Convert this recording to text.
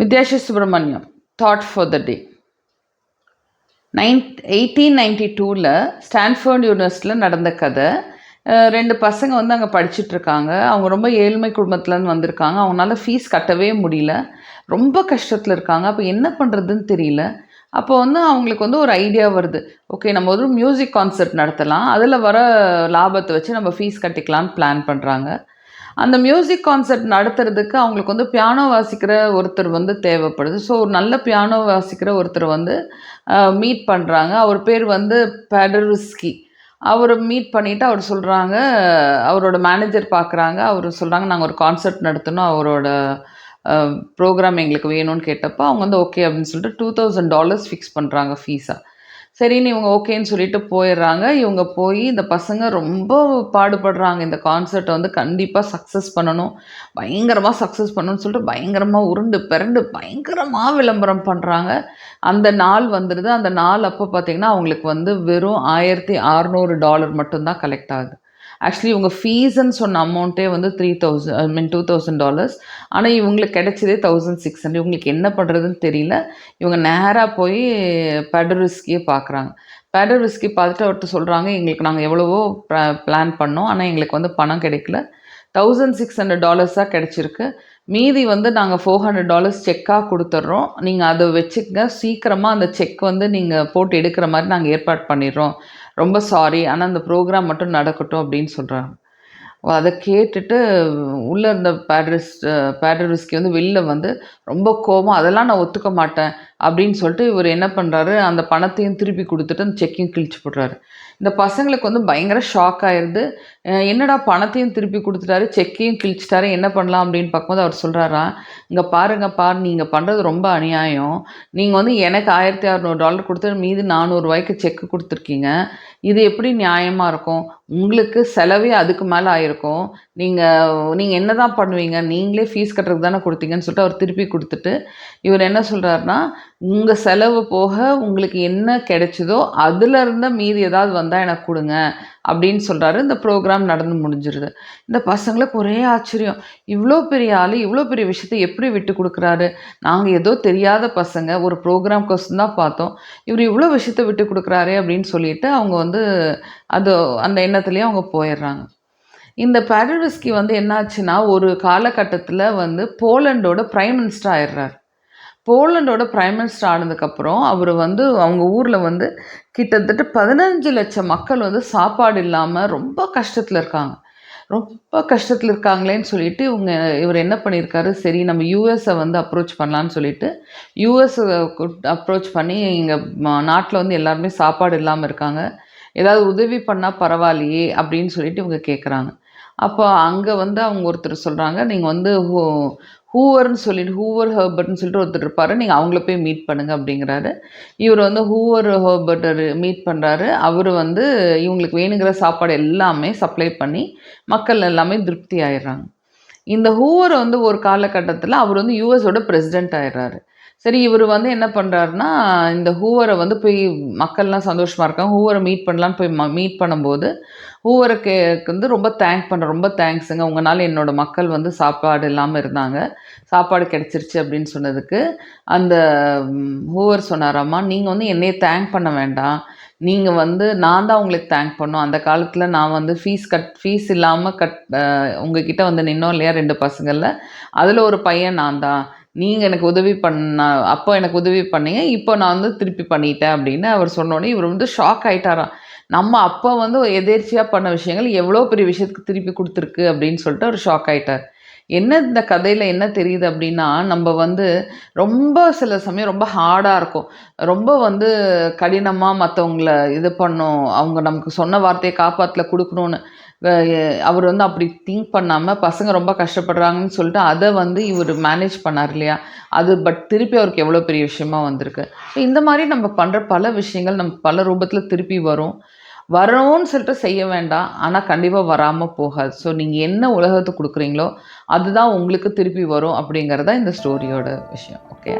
Vidyashi Subramaniam thought for the day nine eighteen ninety டூவில் Stanford யூனிவர்சிட்டியில் நடந்த கதை. ரெண்டு பசங்க வந்து அங்கே படிச்சுட்ருக்காங்க அவங்க ரொம்ப ஏழ்மை குடும்பத்துலேருந்து வந்திருக்காங்க. அவங்களால ஃபீஸ் கட்டவே முடியல. ரொம்ப கஷ்டத்தில் இருக்காங்க. அப்போ என்ன பண்ணுறதுன்னு தெரியல. அப்போ வந்து அவங்களுக்கு வந்து ஒரு ஐடியா வருது. ஓகே நம்ம ஒரு மியூசிக் கான்சர்ட் நடத்தலாம். அதில் வர லாபத்தை வச்சு நம்ம ஃபீஸ் கட்டிக்கலான்னு பிளான் பண்ணுறாங்க அந்த மியூசிக் கான்சர்ட் நடத்துறதுக்கு அவங்களுக்கு வந்து பியானோ வாசிக்கிற ஒருத்தர் வந்து தேவைப்படுது. ஸோ ஒரு நல்ல பியானோ வாசிக்கிற ஒருத்தர் வந்து மீட் பண்ணுறாங்க அவர் பேர் வந்து பெடருஸ்கி அவரை மீட் பண்ணிவிட்டு அவர் சொல்கிறாங்க அவரோட மேனேஜர் பார்க்குறாங்க அவர் சொல்கிறாங்க நாங்கள் ஒரு கான்சர்ட் நடத்தணும். அவரோட ப்ரோக்ராம் எங்களுக்கு வேணும்னு கேட்டப்போ அவங்க வந்து ஓகே அப்படின்னு சொல்லிட்டு டூ தௌசண்ட் டாலர்ஸ் ஃபிக்ஸ் பண்ணுறாங்க ஃபீஸாக சரின்னு இவங்க ஓகேன்னு சொல்லிட்டு போயிடுறாங்க. இவங்க போய் இந்த பசங்க ரொம்ப பாடுபடுறாங்க. இந்த கான்சர்ட்டை வந்து கண்டிப்பாக சக்ஸஸ் பண்ணணும். பயங்கரமாக சக்ஸஸ் பண்ணணும்னு சொல்லிட்டு பயங்கரமாக உருண்டு பிறண்டு பயங்கரமாக விளம்பரம் பண்ணுறாங்க அந்த நாள் வந்துடுது அந்த நாள் அப்போ பார்த்தீங்கன்னா அவங்களுக்கு வந்து வெறும் ஆயிரத்தி அறநூறு டாலர் மட்டும்தான் கலெக்ட் ஆகுது. ஆக்சுவலி இவங்க ஃபீஸ்ன்னு சொன்ன அமௌண்ட்டே வந்து three thousand I mean two thousand dollars ஆனால் இவங்களுக்கு கிடைச்சதே தௌசண்ட் சிக்ஸ் ஹண்ட்ரட் இவங்களுக்கு என்ன பண்ணுறதுன்னு தெரியல. இவங்க நேராக போய் பெடரிஸ்கியே பார்க்குறாங்க பெடரிஸ்கி பார்த்துட்டு அவர்கிட்ட சொல்கிறாங்க எங்களுக்கு நாங்கள் எவ்வளவோ பிளான் பண்ணோம். ஆனால் எங்களுக்கு வந்து பணம் கிடைக்கல. தௌசண்ட் சிக்ஸ் ஹண்ட்ரட் டாலர்ஸாக கிடச்சிருக்கு. மீதி வந்து நாங்கள் ஃபோர் ஹண்ட்ரட் டாலர்ஸ் செக்காக கொடுத்துட்றோம். நீங்கள் அதை வச்சுக்கங்க. சீக்கிரமாக அந்த செக் வந்து நீங்கள் போட்டு எடுக்கிற மாதிரி நாங்கள் ஏற்பாடு பண்ணிடுறோம். ரொம்ப சாரி ஆனால் அந்த ப்ரோக்ராம் மட்டும் நடக்கட்டும் அப்படின்னு சொல்கிறாங்க அதை கேட்டுட்டு உள்ளே இருந்த பேட்ரிஸ் பேட்ரிஸ்க்கு வந்து வெளில வந்து ரொம்ப கோபம் அதெல்லாம் நான் ஒத்துக்க மாட்டேன் அப்படின்னு சொல்லிட்டு இவர் என்ன பண்ணுறாரு அந்த பணத்தையும் திருப்பி கொடுத்துட்டு அந்த செக்கையும் கிழிச்சு போடுறாரு இந்த பசங்களுக்கு வந்து பயங்கர ஷாக் ஆயிடுது என்னடா பணத்தையும் திருப்பி கொடுத்துட்டாரு செக்கையும் கிழிச்சிட்டாரு என்ன பண்ணலாம் அப்படின்னு பார்க்கும்போது அவர் சொல்கிறாரா இங்கே பாருங்கப்பா நீங்கள் பண்ணுறது ரொம்ப அநியாயம். நீங்கள் வந்து எனக்கு ஆயிரத்தி அறநூறு டாலர் கொடுத்து மீது நானூறுரூவாய்க்கு செக்கு கொடுத்துருக்கீங்க. இது எப்படி நியாயமாக இருக்கும்? உங்களுக்கு செலவே அதுக்கு மேலே ஆயிருக்கும் நீங்கள் நீங்கள் என்ன தான் பண்ணுவீங்க? நீங்களே ஃபீஸ் கட்டுறதுக்கு தானே கொடுத்தீங்கன்னு சொல்லிட்டு அவர் திருப்பி கொடுத்துட்டு இவர் என்ன சொல்கிறாருன்னா உங்கள் செலவு போக உங்களுக்கு என்ன கிடைச்சதோ அதுலேருந்து மீதி ஏதாவது வந்தால் எனக்கு கொடுங்க அப்படின்னு சொல்கிறாரு இந்த ப்ரோக்ராம் நடந்து முடிஞ்சிருது. இந்த பசங்களுக்கு ஒரே ஆச்சரியம். இவ்வளோ பெரிய ஆள் இவ்வளோ பெரிய விஷயத்தை எப்படி விட்டு கொடுக்குறாரு? நாங்கள் ஏதோ தெரியாத பசங்க ஒரு ப்ரோக்ராம் கொஸ்டின் தான் பார்த்தோம். இவர் இவ்வளோ விஷயத்த விட்டு கொடுக்குறாரே அப்படின்னு சொல்லிட்டு அவங்க வந்து அது அந்த எண்ணத்துலேயே அவங்க போயிடுறாங்க. இந்த பேடரிஸ்கி வந்து என்னாச்சுன்னா ஒரு காலகட்டத்தில் வந்து போலண்டோட பிரைம் மினிஸ்டர் ஆயிடுறார். போலண்டோட பிரைம் மினிஸ்டர் ஆனதுக்கப்புறம் அவர் வந்து அவங்க ஊரில் வந்து கிட்டத்தட்ட பதினஞ்சு லட்சம் மக்கள் வந்து சாப்பாடு இல்லாமல் ரொம்ப கஷ்டத்தில் இருக்காங்க. ரொம்ப கஷ்டத்தில் இருக்காங்களேன்னு சொல்லிட்டு இவங்க இவர் என்ன பண்ணியிருக்காரு சரி நம்ம யூஎஸை வந்து அப்ரோச் பண்ணலான்னு சொல்லிட்டு யூஎஸ் அப்ரோச் பண்ணி இங்கே நாட்டில் வந்து எல்லாருமே சாப்பாடு இல்லாமல் இருக்காங்க. ஏதாவது உதவி பண்ணால் பரவாயில்லையே அப்படின்னு சொல்லிட்டு இவங்க கேட்குறாங்க அப்போ அங்கே வந்து அவங்க ஒருத்தர் சொல்கிறாங்க நீங்கள் வந்து ஹூ ஹூவர்னு சொல்லிட்டு ஹூவர் ஹர்பர்ட்னு சொல்லிட்டு ஒருத்தர் இருப்பார். நீங்கள் அவங்கள போய் மீட் பண்ணுங்க அப்படிங்கிறாரு. இவர் வந்து ஹூவர் ஹர்பர்ட்டர் மீட் பண்ணுறாரு அவர் வந்து இவங்களுக்கு வேணுங்கிற சாப்பாடு எல்லாமே சப்ளை பண்ணி மக்கள் எல்லாமே திருப்தி ஆயிடுறாங்க. இந்த ஹூவர் வந்து ஒரு காலகட்டத்தில் அவர் வந்து யூஎஸோட பிரசிடென்ட் ஆயிடுறாரு. சரி இவர் வந்து என்ன பண்ணுறாருன்னா இந்த ஹூவரை வந்து போய் மக்கள்லாம் சந்தோஷமாக இருக்காங்க. ஹூவரை மீட் பண்ணலான்னு போய் மீட் பண்ணும்போது ஹூவருக்கு வந்து ரொம்ப தேங்க் பண்ணுறேன் ரொம்ப தேங்க்ஸுங்க உங்களால் என்னோட மக்கள் வந்து சாப்பாடு இல்லாமல் இருந்தாங்க. சாப்பாடு கிடச்சிருச்சு அப்படின்னு சொன்னதுக்கு அந்த ஹூவர் சொன்னாராம்மா நீங்கள் வந்து என்னைய தேங்க் பண்ண வேண்டாம். நீங்கள் வந்து நான் தான் உங்களுக்கு தேங்க் பண்ணோம் அந்த காலத்தில் நான் வந்து ஃபீஸ் கட் ஃபீஸ் இல்லாமல் கட் உங்ககிட்ட வந்து நின்னோம் இல்லையா ரெண்டு பசங்களில்? அதில் ஒரு பையன் நான் தான். நீங்கள் எனக்கு உதவி பண்ண அப்போ எனக்கு உதவி பண்ணீங்க இப்போ நான் வந்து திருப்பி பண்ணிட்டேன் அப்படின்னு அவர் சொன்னோடனே இவர் வந்து ஷாக் ஆகிட்டாராம் நம்ம அப்போ வந்து எதேர்ச்சியாக பண்ண விஷயங்கள் எவ்வளோ பெரிய விஷயத்துக்கு திருப்பி கொடுத்துருக்கு அப்படின்னு சொல்லிட்டு அவர் ஷாக் ஆகிட்டார் என்ன இந்த கதையில் என்ன தெரியுது அப்படின்னா நம்ம வந்து ரொம்ப சில சமயம் ரொம்ப ஹார்டாக இருக்கும். ரொம்ப வந்து கடினமாக மற்றவங்கள இது பண்ணும். அவங்க நமக்கு சொன்ன வார்த்தையை காப்பாற்றல கொடுக்கணும்னு. அவர் வந்து அப்படி திங்க் பண்ணாமல் பசங்க ரொம்ப கஷ்டப்படுறாங்கன்னு சொல்லிட்டு அதை வந்து இவர் மேனேஜ் பண்ணார் இல்லையா? அது பட் திருப்பி அவருக்கு எவ்வளோ பெரிய விஷயமா வந்திருக்கு. ஸோ இந்த மாதிரி நம்ம பண்ணுற பல விஷயங்கள் நம்ம பல ரூபத்தில் திருப்பி வரும். வரணும்னு சொல்லிட்டு செய்ய வேண்டாம். ஆனால் கண்டிப்பாக வராமல் போகாது. ஸோ நீங்கள் என்ன உலகத்தை கொடுக்குறீங்களோ அதுதான் உங்களுக்கு திருப்பி வரும் அப்படிங்கிறதா இந்த ஸ்டோரியோட விஷயம். ஓகே